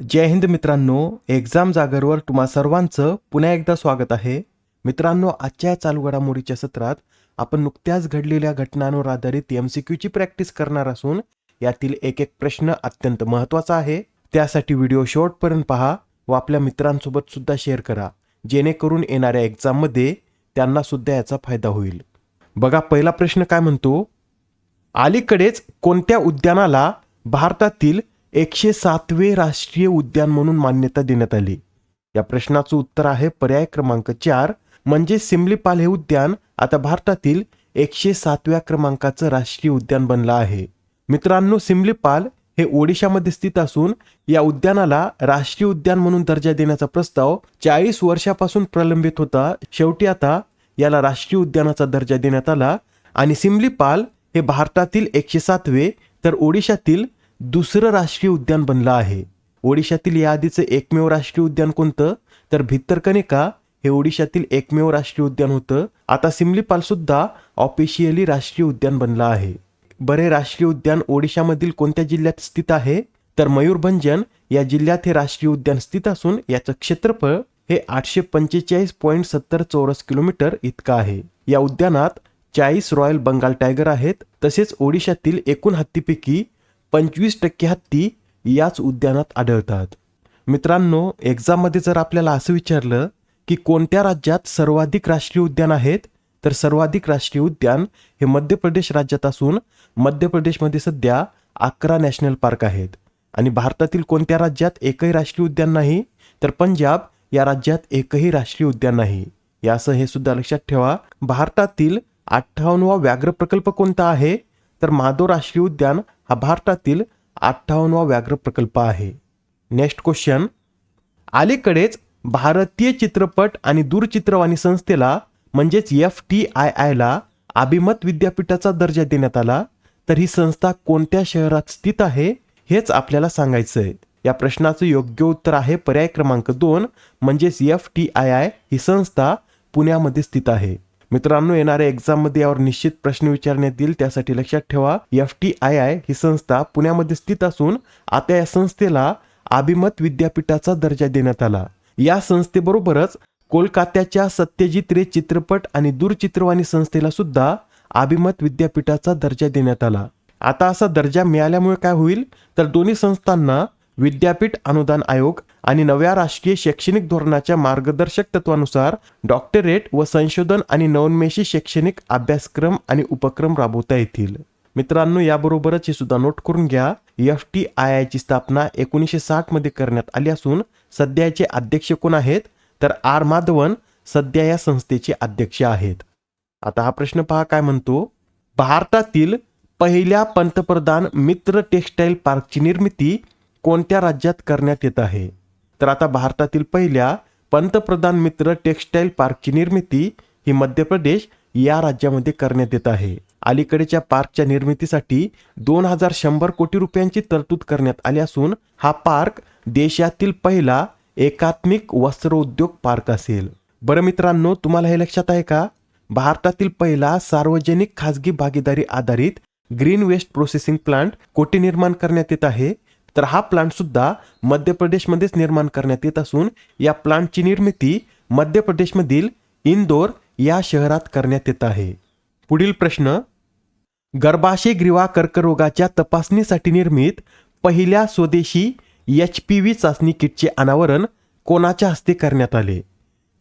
जय हिंद मित्रांनो एक्झाम जागरवर तुम्हा सर्वांचं पुन्हा एकदा स्वागत आहे. मित्रांनो आजच्या चालू घडामोडीच्या सत्रात आपण नुकत्याच घडलेल्या घटनांवर आधारित एम सी क्यूची प्रॅक्टिस करणार असून यातील एक एक प्रश्न अत्यंत महत्त्वाचा आहे. त्यासाठी व्हिडिओ शेवटपर्यंत पहा व आपल्या मित्रांसोबत सुद्धा शेअर करा. जेणेकरून येणाऱ्या एक्झाममध्ये त्यांना सुद्धा याचा फायदा होईल. बघा पहिला प्रश्न काय म्हणतो? अलीकडेच कोणत्या उद्यानाला भारतातील एकशे सातवे राष्ट्रीय उद्यान म्हणून मान्यता देण्यात आली. या प्रश्नाचं उत्तर आहे पर्याय क्रमांक चार म्हणजे सिमलीपाल हे उद्यान आता भारतातील एकशे सातव्या क्रमांकाचं राष्ट्रीय उद्यान बनलं आहे. मित्रांनो सिमलीपाल हे ओडिशामध्ये स्थित असून या उद्यानाला राष्ट्रीय उद्यान म्हणून दर्जा देण्याचा प्रस्ताव चाळीस वर्षापासून प्रलंबित होता. शेवटी आता याला राष्ट्रीय उद्यानाचा दर्जा देण्यात आला आणि सिमलीपाल हे भारतातील एकशे सातवे तर ओडिशातील दुसरं राष्ट्रीय उद्यान बनलं आहे. ओडिशातील या आधीचं एकमेव राष्ट्रीय उद्यान कोणतं? तर भित्तरकनिका हे ओडिशातील एकमेव राष्ट्रीय उद्यान होतं. आता सिमलीपाल सुद्धा ऑफिशियली राष्ट्रीय उद्यान बनलं आहे. बरे राष्ट्रीय उद्यान ओडिशामधील कोणत्या जिल्ह्यात स्थित आहे? तर मयूरभंजन या जिल्ह्यात हे राष्ट्रीय उद्यान स्थित असून याचं क्षेत्रफळ हे आठशे पंचेचाळीस पॉईंट सत्तर चौरस किलोमीटर इतकं आहे. या उद्यानात चाळीस रॉयल बंगाल टायगर आहेत. तसेच ओडिशातील एकूण हत्तीपैकी पंचवीस टक्के हत्ती याच उद्यानात आढळतात. मित्रांनो एक्झाममध्ये जर आपल्याला असं विचारलं की कोणत्या राज्यात सर्वाधिक राष्ट्रीय उद्यान आहेत तर सर्वाधिक राष्ट्रीय उद्यान हे मध्य प्रदेश राज्यात असून मध्य प्रदेशमध्ये सध्या अकरा नॅशनल पार्क आहेत. आणि भारतातील कोणत्या राज्यात एकही राष्ट्रीय उद्यान नाही तर पंजाब या राज्यात एकही राष्ट्रीय उद्यान नाही. यासह हे सुद्धा लक्षात ठेवा. भारतातील अठ्ठावन्नवा व्याघ्र प्रकल्प कोणता आहे? तर माधव राष्ट्रीय उद्यान हा भारतातील अठ्ठावन्नवा व्याघ्र प्रकल्प आहे. नेक्स्ट क्वेश्चन अलीकडेच भारतीय चित्रपट आणि दूरचित्रवाणी संस्थेला म्हणजेच एफ टी आय आयला अभिमत विद्यापीठाचा दर्जा देण्यात आला. तर ही संस्था कोणत्या शहरात स्थित आहे हेच आपल्याला सांगायचं आहे या प्रश्नाचं योग्य उत्तर आहे पर्याय क्रमांक दोन म्हणजेच एफ टी आय आय ही संस्था पुण्यामध्ये स्थित आहे. मित्रांनो येणाऱ्या एक्झाममध्ये यावर निश्चित प्रश्न विचारण्यात येईल. त्यासाठी लक्षात ठेवा एफ टी आय आय ही संस्था पुण्यामध्ये स्थित असून आता या संस्थेला अभिमत विद्यापीठाचा दर्जा देण्यात आला. या संस्थेबरोबरच कोलकात्याच्या सत्यजित रे चित्रपट आणि दूरचित्रवाणी संस्थेला सुद्धा अभिमत विद्यापीठाचा दर्जा देण्यात आला. आता असा दर्जा मिळाल्यामुळे काय होईल? तर दोन्ही संस्थांना विद्यापीठ अनुदान आयोग आणि नव्या राष्ट्रीय शैक्षणिक धोरणाच्या मार्गदर्शक तत्वानुसार डॉक्टरेट व संशोधन आणि नवोन्मेषी शैक्षणिक अभ्यासक्रम आणि उपक्रम राबवता येतील. मित्रांनो याबरोबरच हे सुद्धा नोट करून घ्या. एफ टी आय आयची स्थापना एकोणीसशे साठमध्ये करण्यात आली असून सध्याचे अध्यक्ष कोण आहेत? तर आर माधवन सध्या या संस्थेचे अध्यक्ष आहेत. आता हा प्रश्न पहा काय म्हणतो? भारतातील पहिल्या पंतप्रधान मित्र टेक्स्टाईल पार्कची निर्मिती कोणत्या राज्यात करण्यात येत आहे? तर आता भारतातील पहिल्या पंतप्रधान मित्र टेक्स्टाईल पार्कची निर्मिती ही मध्य प्रदेश या राज्यामध्ये करण्यात येत आहे. अलीकडेच्या पार्कच्या निर्मितीसाठी दोन हजार शंभर कोटी रुपयांची तरतूद करण्यात आली असून हा पार्क देशातील पहिला एकात्मिक वस्त्रोद्योग पार्क असेल. बरं मित्रांनो तुम्हाला हे लक्षात आहे का? भारतातील पहिला सार्वजनिक खासगी भागीदारी आधारित ग्रीन वेस्ट प्रोसेसिंग प्लांट कोठे निर्माण करण्यात येत आहे? तर हा प्लांटसुद्धा मध्य प्रदेशमध्येच निर्माण करण्यात येत असून या प्लांटची निर्मिती मध्य प्रदेशमधील इंदोर या शहरात करण्यात येत आहे. पुढील प्रश्न गर्भाशय ग्रीवा कर्करोगाच्या तपासणीसाठी निर्मित पहिल्या स्वदेशी एच पी व्ही चाचणी किटचे अनावरण कोणाच्या हस्ते करण्यात आले?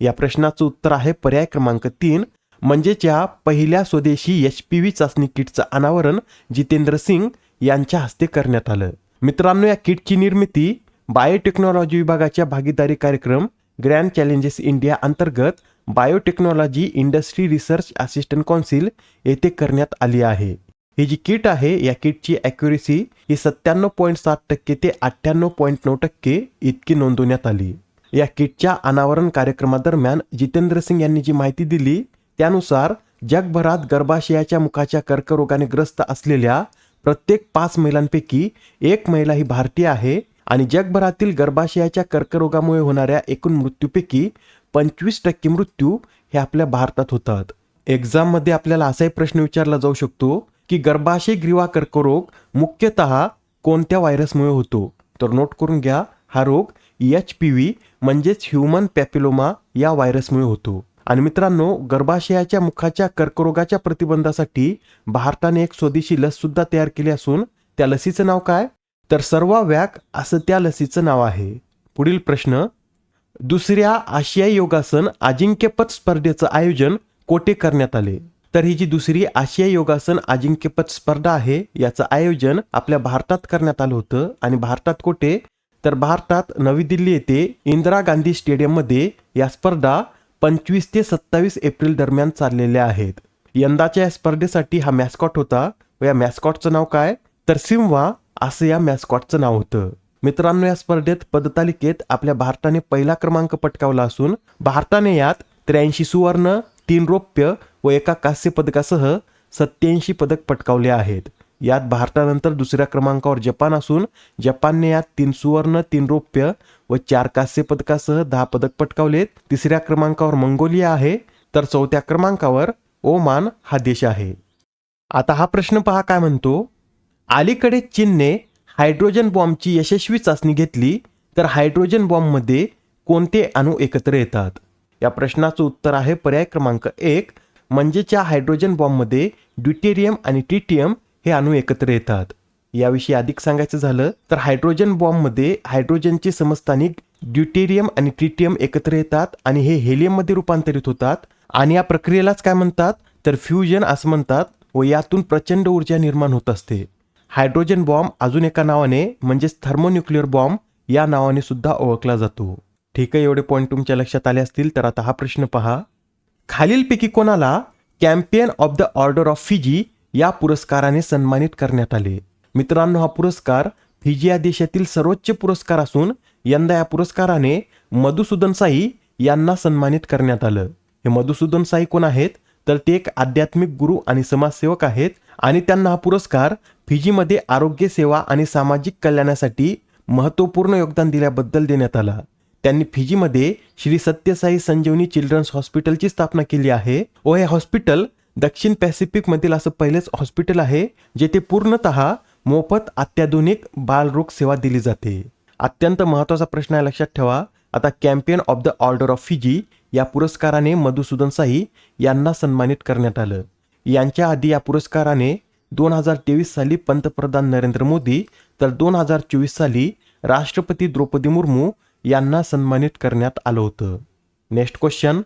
या प्रश्नाचं उत्तर आहे पर्याय क्रमांक तीन म्हणजेच या पहिल्या स्वदेशी एच पी व्ही चाचणी किटचं अनावरण जितेंद्र सिंग यांच्या हस्ते करण्यात आलं. मित्रांनो या किटची निर्मिती बायोटेक्नॉलॉजी विभागाच्या भागीदारी कार्यक्रम ग्रँड चॅलेंजेस इंडिया अंतर्गत biotechnology industry research assistant council येथे करण्यात आली आहे. ही जी किट आहे या किटची ॲक्युरेसी ही सत्त्याण्णव पॉईंट सात टक्के ते अठ्ठ्याण्णव पॉईंट नऊ टक्के इतकी नोंदवण्यात आली. या किटच्या अनावरण कार्यक्रमादरम्यान जितेंद्र सिंग यांनी जी माहिती दिली त्यानुसार जगभरात गर्भाशयाच्या मुखाच्या कर्करोगाने ग्रस्त असलेल्या प्रत्येक पाच महिलांपैकी एक महिला ही भारतीय आहे आणि जगभरातील गर्भाशयाच्या कर्करोगामुळे होणाऱ्या एकूण मृत्यूपैकी पंचवीस टक्के मृत्यू हे आपल्या भारतात होतात. एक्झाममध्ये आपल्याला असाही प्रश्न विचारला जाऊ शकतो की गर्भाशय ग्रीवा कर्करोग मुख्यतः कोणत्या व्हायरसमुळे होतो? तर नोट करून घ्या हा रोग एच पी व्ही म्हणजेच ह्युमन पॅपिलोमा या व्हायरसमुळे होतो. आणि मित्रांनो गर्भाशयाच्या मुखाच्या कर्करोगाच्या प्रतिबंधासाठी भारताने एक स्वदेशी लस सुद्धा तयार केली असून त्या लसीचं नाव काय? तर सर्वावॅक असं त्या लसीचं नाव आहे. पुढील प्रश्न. दुसऱ्या आशियाई योगासन अजिंक्यपद स्पर्धेचं आयोजन कोठे करण्यात आले? तर ही जी दुसरी आशियाई योगासन अजिंक्यपद स्पर्धा आहे याचं आयोजन आपल्या भारतात करण्यात आलं होतं. आणि भारतात कोठे? तर भारतात नवी दिल्ली येथे इंदिरा गांधी स्टेडियममध्ये या स्पर्धा पंचवीस ते सत्तावीस एप्रिल दरम्यान चाललेल्या आहेत. यंदाच्या या स्पर्धेसाठी हा मॅस्कॉट होता व या मॅस्कॉटचं नाव काय? तर सिम्वा असं या मॅस्कॉटचं नाव होतं. मित्रांनो या स्पर्धेत पदतालिकेत आपल्या भारताने पहिला क्रमांक पटकावला असून भारताने यात त्र्याऐंशी सुवर्ण तीन रौप्य व एका कांस्य पदकासह सत्याऐंशी पदक पटकावले आहेत. यात भारतानंतर दुसऱ्या क्रमांकावर जपान असून जपानने यात तीन सुवर्ण तीन रौप्य व चार कांस्य पदकासह दहा पदक पटकावलेत. तिसऱ्या क्रमांकावर मंगोलिया आहे तर चौथ्या क्रमांकावर ओमान हा देश आहे. आता हा प्रश्न पहा काय म्हणतो? अलीकडे चीनने हायड्रोजन बॉम्बची यशस्वी चाचणी घेतली तर हायड्रोजन बॉम्बमध्ये कोणते अणू एकत्र येतात? या प्रश्नाचं उत्तर आहे पर्याय क्रमांक एक म्हणजेच्या हायड्रोजन बॉम्बमध्ये ड्युटेरियम आणि ट्रिटियम हे अणू एकत्र येतात. याविषयी अधिक सांगायचं झालं तर हायड्रोजन बॉम्बमध्ये हायड्रोजनचे समस्थानिक ड्युटेरियम आणि ट्रिटियम एकत्र येतात आणि हे हेलियममध्ये रूपांतरित होतात. आणि या प्रक्रियेलाच काय म्हणतात? तर फ्युजन असं म्हणतात व यातून प्रचंड ऊर्जा निर्माण होत असते. हायड्रोजन बॉम्ब अजून एका नावाने म्हणजेच थर्मोन्युक्लिअर बॉम्ब या नावाने सुद्धा ओळखला जातो. ठीक आहे एवढे पॉईंट तुमच्या लक्षात आले असतील तर आता हा प्रश्न पहा. खालीलपैकी कोणाला companion of the order of Fiji या पुरस्काराने सन्मानित करण्यात आले. मित्रांनो हा पुरस्कार फिजी या देशातील सर्वोच्च पुरस्कार असून यंदा या पुरस्काराने मधुसूदन साई यांना सन्मानित करण्यात आलं. हे मधुसूदन साई कोण आहेत? तर ते एक आध्यात्मिक गुरु आणि समाजसेवक आहेत आणि त्यांना हा पुरस्कार फिजीमध्ये आरोग्य सेवा आणि सामाजिक कल्याणासाठी महत्त्वपूर्ण योगदान दिल्याबद्दल देण्यात आला. त्यांनी फिजीमध्ये श्री सत्यसाई संजीवनी चिल्ड्रन्स हॉस्पिटलची स्थापना केली आहे. व हे हॉस्पिटल दक्षिण पॅसिफिकमधील असं पहिलेच हॉस्पिटल आहे जेथे पूर्णतः मोफत अत्याधुनिक बालरोग सेवा दिली जाते. अत्यंत महत्त्वाचा प्रश्न आहे लक्षात ठेवा. आता companion of the order of Fiji या पुरस्काराने मधुसूदन साई यांना सन्मानित करण्यात आलं. यांच्या आधी या पुरस्काराने दोन हजार तेवीस साली पंतप्रधान नरेंद्र मोदी तर दोन हजार चोवीस साली राष्ट्रपती द्रौपदी मुर्मू यांना सन्मानित करण्यात आलं होतं. Next question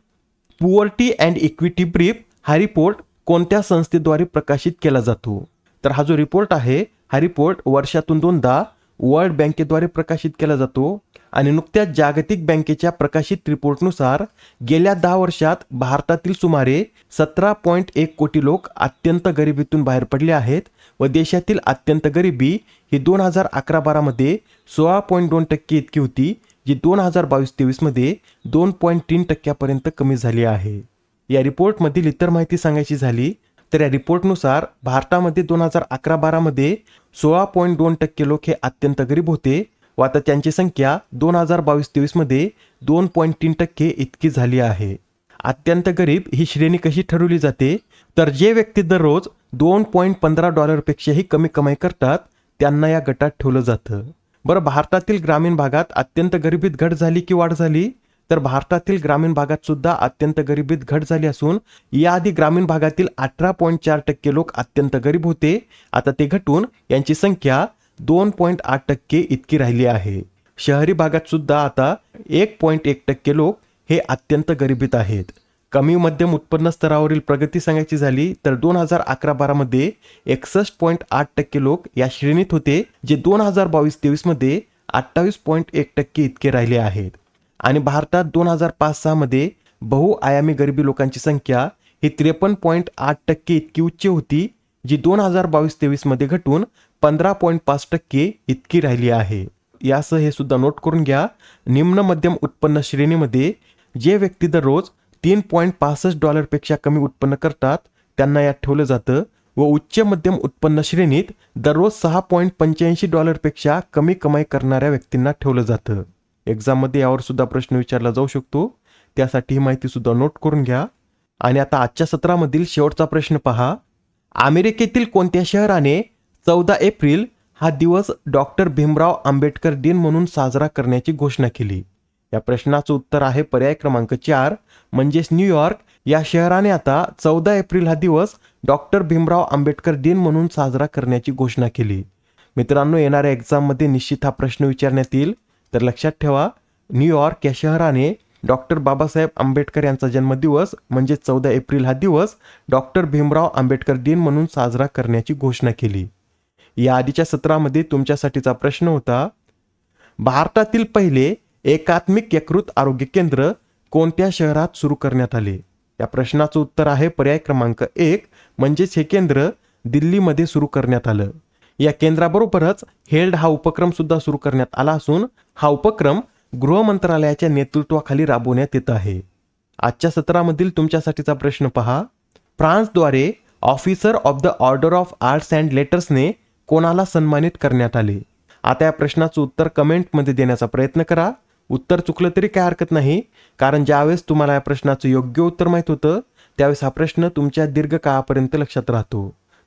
poverty and equity brief हा रिपोर्ट कोणत्या संस्थेद्वारे प्रकाशित केला जातो? तर हा जो रिपोर्ट आहे हा रिपोर्ट वर्षातून दोनदा वर्ल्ड बँकेद्वारे प्रकाशित केला जातो आणि नुकत्याच जागतिक बँकेच्या प्रकाशित रिपोर्टनुसार गेल्या दहा वर्षात भारतातील सुमारे सतरा पॉईंट एक कोटी लोक अत्यंत गरिबीतून बाहेर पडले आहेत व देशातील अत्यंत गरिबी ही दोन हजार अकरा बारामध्ये सोळा पॉईंट दोन टक्के इतकी होती जी दोन हजार बावीस तेवीसमध्ये दोन पॉईंट तीन टक्क्यापर्यंत कमी झाली आहे. या रिपोर्टमधील इतर माहिती सांगायची झाली तर या रिपोर्टनुसार भारतामध्ये दोन हजार अकरा बारामध्ये सोळा पॉईंट दोन टक्के लोक हे अत्यंत गरीब होते व आता त्यांची संख्या दोन हजार बावीस तेवीसमध्ये दोन पॉईंट तीन टक्के इतकी झाली आहे. अत्यंत गरीब ही श्रेणी कशी ठरवली जाते? तर जे व्यक्ती दररोज दोन पॉईंट पंधरा डॉलरपेक्षाही कमी कमाई करतात त्यांना या गटात ठेवलं जातं. बरं भारतातील ग्रामीण भागात अत्यंत गरिबीत घट झाली की वाढ झाली? तर भारतातील ग्रामीण भागात सुद्धा अत्यंत गरिबीत घट झाली असून याआधी ग्रामीण भागातील अठरा पॉईंट चार टक्के लोक अत्यंत गरीब होते. आता ते घटून यांची संख्या दोन पॉईंट आठ टक्के इतकी राहिली आहे. शहरी भागात सुद्धा आता एक पॉईंट एक टक्के लोक हे अत्यंत गरिबीत आहेत. कमी मध्यम उत्पन्न स्तरावरील प्रगती सांगायची झाली तर दोन हजार अकरा बारामध्ये एकसष्ट पॉईंट आठ टक्के लोक या श्रेणीत होते जे दोन हजार बावीस तेवीसमध्ये अठ्ठावीस पॉईंट एक टक्के इतके राहिले आहेत. आणि भारतात दोन हजार पाच सहामध्ये बहुआयामी गरिबी लोकांची संख्या ही त्रेपन्न पॉईंट आठ टक्के इतकी उच्च होती जी दोन हजार बावीस तेवीसमध्ये घटून पंधरा पॉईंट पाच टक्के इतकी राहिली आहे. यासह हे सुद्धा नोट करून घ्या. निम्न मध्यम उत्पन्न श्रेणीमध्ये जे व्यक्ती दररोज तीन पॉईंट पासष्ट डॉलरपेक्षा कमी उत्पन्न करतात त्यांना यात ठेवलं जातं व उच्च मध्यम उत्पन्न श्रेणीत दररोज सहा पॉईंट पंच्याऐंशी डॉलरपेक्षा कमी कमाई करणाऱ्या व्यक्तींना ठेवलं जातं. एक्झाममध्ये यावर सुद्धा प्रश्न विचारला जाऊ शकतो. त्यासाठी ही माहिती सुद्धा नोट करून घ्या. आणि आता आजच्या सत्रामधील शेवटचा प्रश्न पहा. अमेरिकेतील कोणत्या शहराने चौदा एप्रिल हा दिवस डॉक्टर भीमराव आंबेडकर दिन म्हणून साजरा करण्याची घोषणा केली? या प्रश्नाचं उत्तर आहे पर्याय क्रमांक चार म्हणजेच न्यूयॉर्क या शहराने आता चौदा एप्रिल हा दिवस डॉक्टर भीमराव आंबेडकर दिन म्हणून साजरा करण्याची घोषणा केली. मित्रांनो येणाऱ्या एक्झाममध्ये निश्चित हा प्रश्न विचारण्यात येईल. तर लक्षात ठेवा न्यूयॉर्क या शहराने डॉक्टर बाबासाहेब आंबेडकर यांचा जन्मदिवस म्हणजे चौदा एप्रिल हा दिवस डॉक्टर भीमराव आंबेडकर दिन म्हणून साजरा करण्याची घोषणा केली. या आधीच्या सत्रामध्ये तुमच्यासाठीचा प्रश्न होता भारतातील पहिले एकात्मिक यकृत आरोग्य केंद्र कोणत्या शहरात सुरू करण्यात आले? या प्रश्नाचं उत्तर आहे पर्याय क्रमांक एक म्हणजेच हे केंद्र दिल्लीमध्ये सुरू करण्यात आलं. या केंद्राबरोबरच हेल्ड हा उपक्रम सुद्धा सुरू करण्यात आला असून हा उपक्रम गृह मंत्रालयाच्या नेतृत्वाखाली राबवण्यात येत आहे. आजच्या सत्रामधील तुमच्यासाठीचा प्रश्न पहा. फ्रान्सद्वारे officer of the order of arts and लेटर्सने कोणाला सन्मानित करण्यात आले? आता या प्रश्नाचं उत्तर कमेंटमध्ये देण्याचा प्रयत्न करा. उत्तर चुकलं तरी काय हरकत नाही कारण ज्यावेळेस तुम्हाला या प्रश्नाचं योग्य उत्तर माहीत होतं त्यावेळेस हा प्रश्न तुमच्या दीर्घकाळापर्यंत लक्षात राहतो.